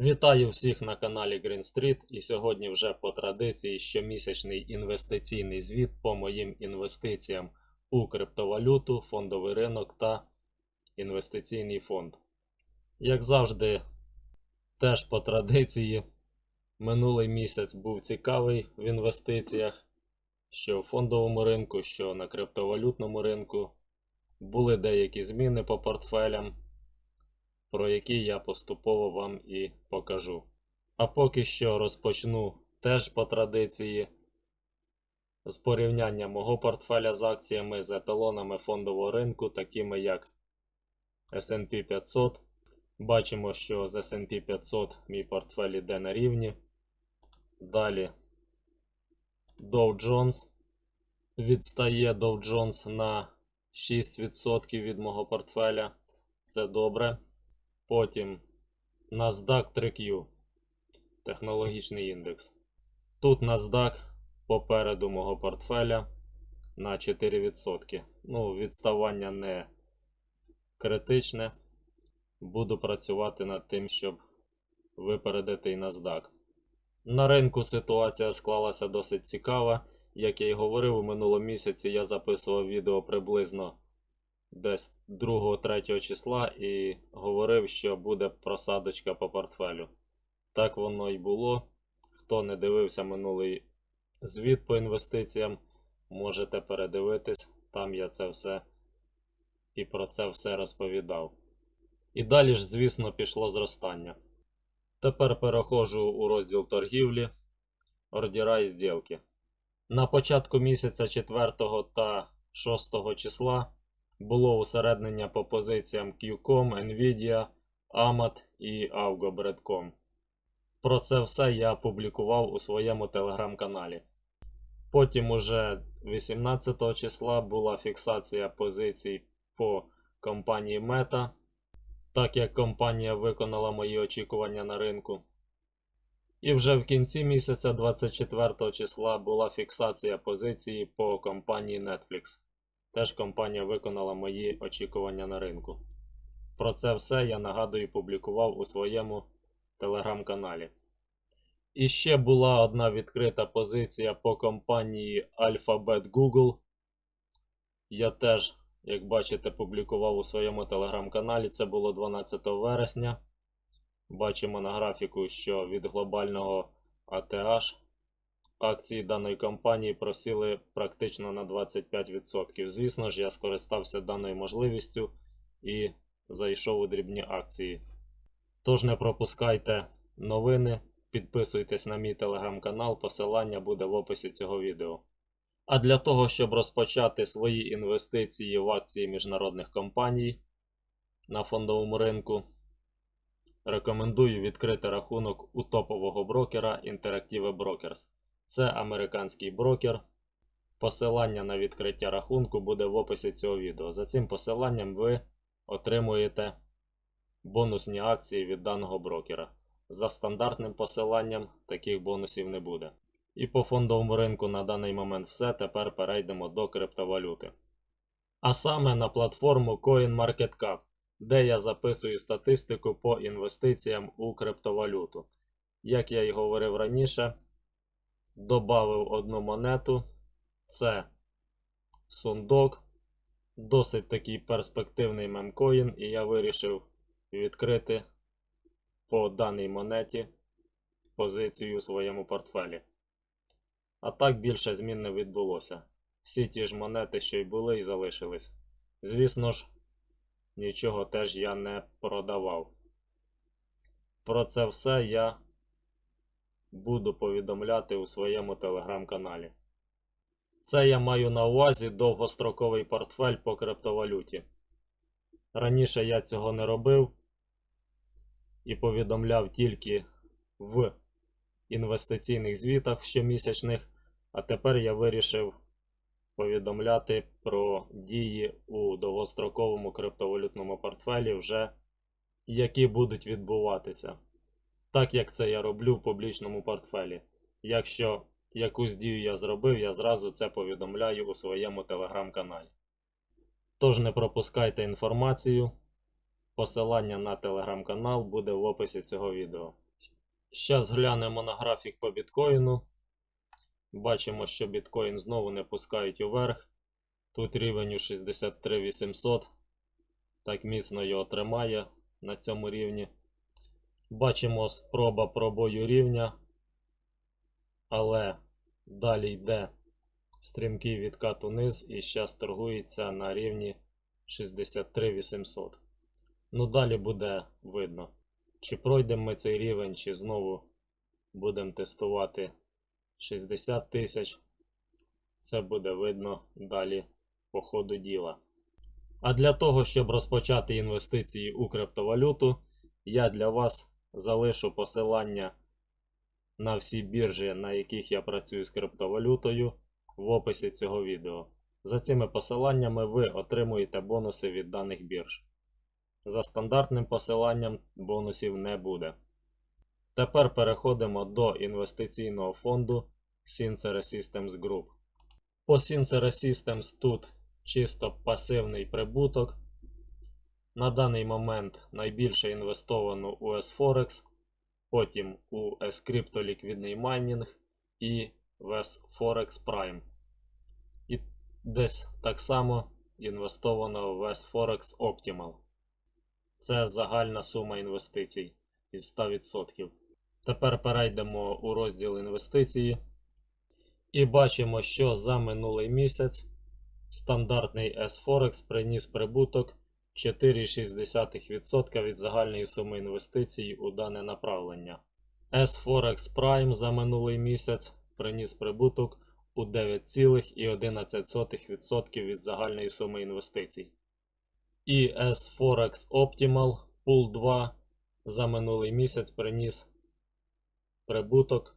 Вітаю всіх на каналі Green Street і сьогодні вже по традиції щомісячний інвестиційний звіт по моїм інвестиціям у криптовалюту, фондовий ринок та інвестиційний фонд. Як завжди, теж по традиції, минулий місяць був цікавий в інвестиціях, що в фондовому ринку, що на криптовалютному ринку. Були деякі зміни по портфелям про які я поступово вам і покажу. А поки що розпочну теж по традиції з порівняння мого портфеля з акціями з еталонами фондового ринку, такими як SP 500. Бачимо, що з SP 500 мій портфель іде на рівні. Далі Dow Jones відстає Dow Jones на 6% від мого портфеля. Це добре. Потім NASDAQ 3Q. Технологічний індекс. Тут NASDAQ попереду мого портфеля на 4%. Ну, відставання не критичне. Буду працювати над тим, щоб випередити і NASDAQ. На ринку ситуація склалася досить цікава. Як я і говорив, у минулому місяці я записував відео приблизно десь 2-3 числа і говорив, що буде просадочка по портфелю. Так воно й було. Хто не дивився минулий звіт по інвестиціям, можете передивитись. Там я це все і про це все розповідав. І далі ж, звісно, пішло зростання. Тепер переходжу у розділ торгівлі, ордера і зділки. На початку місяця 4 та 6 числа було усереднення по позиціям QCOM, Nvidia, AMAT і AugoBreadcom. Про це все я публікував у своєму телеграм-каналі. Потім уже 18 числа була фіксація позицій по компанії Meta, так як компанія виконала мої очікування на ринку. І вже в кінці місяця 24 числа була фіксація позиції по компанії Netflix. Теж компанія виконала мої очікування на ринку. Про це все я нагадую публікував у своєму телеграм-каналі. І ще була одна відкрита позиція по компанії Alphabet Google. Я теж, як бачите, публікував у своєму телеграм-каналі. Це було 12 вересня. Бачимо на графіку, що від глобального ATH акції даної компанії просіли практично на 25%. Звісно ж, я скористався даною можливістю і зайшов у дрібні акції. Тож не пропускайте новини, підписуйтесь на мій телеграм-канал, посилання буде в описі цього відео. А для того, щоб розпочати свої інвестиції в акції міжнародних компаній на фондовому ринку, рекомендую відкрити рахунок у топового брокера Interactive Brokers. Це американський брокер. Посилання на відкриття рахунку буде в описі цього відео. За цим посиланням ви отримуєте бонусні акції від даного брокера. За стандартним посиланням таких бонусів не буде. І по фондовому ринку на даний момент все. Тепер перейдемо до криптовалюти. А саме на платформу CoinMarketCap, де я записую статистику по інвестиціям у криптовалюту. Як я і говорив раніше, добавив одну монету. Це сундок. Досить такий перспективний мемкоін, і я вирішив відкрити по даній монеті позицію у своєму портфелі. А так більше змін не відбулося. Всі ті ж монети, що й були, і залишились. Звісно ж, нічого теж я не продавав. Про це все я буду повідомляти у своєму телеграм-каналі. Це я маю на увазі довгостроковий портфель по криптовалюті. Раніше я цього не робив і повідомляв тільки в інвестиційних звітах щомісячних, а тепер я вирішив повідомляти про дії у довгостроковому криптовалютному портфелі, вже які будуть відбуватися так як це я роблю в публічному портфелі. Якщо якусь дію я зробив, я зразу це повідомляю у своєму телеграм-каналі. Тож не пропускайте інформацію. Посилання на телеграм-канал буде в описі цього відео. Зараз глянемо на графік по біткоїну. Бачимо, що біткоін знову не пускають уверх. Тут рівень у 63 800. Так міцно його тримає на цьому рівні. Бачимо спроба пробою рівня. Але далі йде стрімкий відкат униз і зараз торгується на рівні 63 800. Ну далі буде видно, чи пройдемо ми цей рівень, чи знову будемо тестувати 60 тисяч. Це буде видно далі по ходу діла. А для того, щоб розпочати інвестиції у криптовалюту, я для вас залишу посилання на всі біржі, на яких я працюю з криптовалютою, в описі цього відео. За цими посиланнями ви отримуєте бонуси від даних бірж. За стандартним посиланням бонусів не буде. Тепер переходимо до інвестиційного фонду Sincere Systems Group. По Sincere Systems тут чисто пасивний прибуток. На даний момент найбільше інвестовано у S-Forex, потім у S-Crypto ліквідний майнінг і в S-Forex Prime. І десь так само інвестовано в S-Forex Optimal. Це загальна сума інвестицій із 100%. Тепер перейдемо у розділ інвестиції. І бачимо, що за минулий місяць стандартний S-Forex приніс прибуток 4,6% від загальної суми інвестицій у дане направлення. S-Forex Prime за минулий місяць приніс прибуток у 9,11% від загальної суми інвестицій. І S-Forex Optimal Pool 2 за минулий місяць приніс прибуток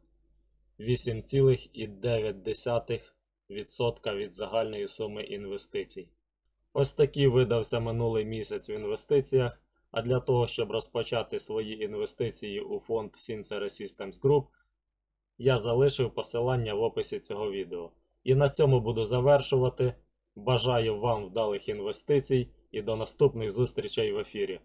8,9% від загальної суми інвестицій. Ось такий видався минулий місяць в інвестиціях. А для того, щоб розпочати свої інвестиції у фонд Sincere Systems Group, я залишив посилання в описі цього відео. І на цьому буду завершувати. Бажаю вам вдалих інвестицій і до наступних зустрічей в ефірі.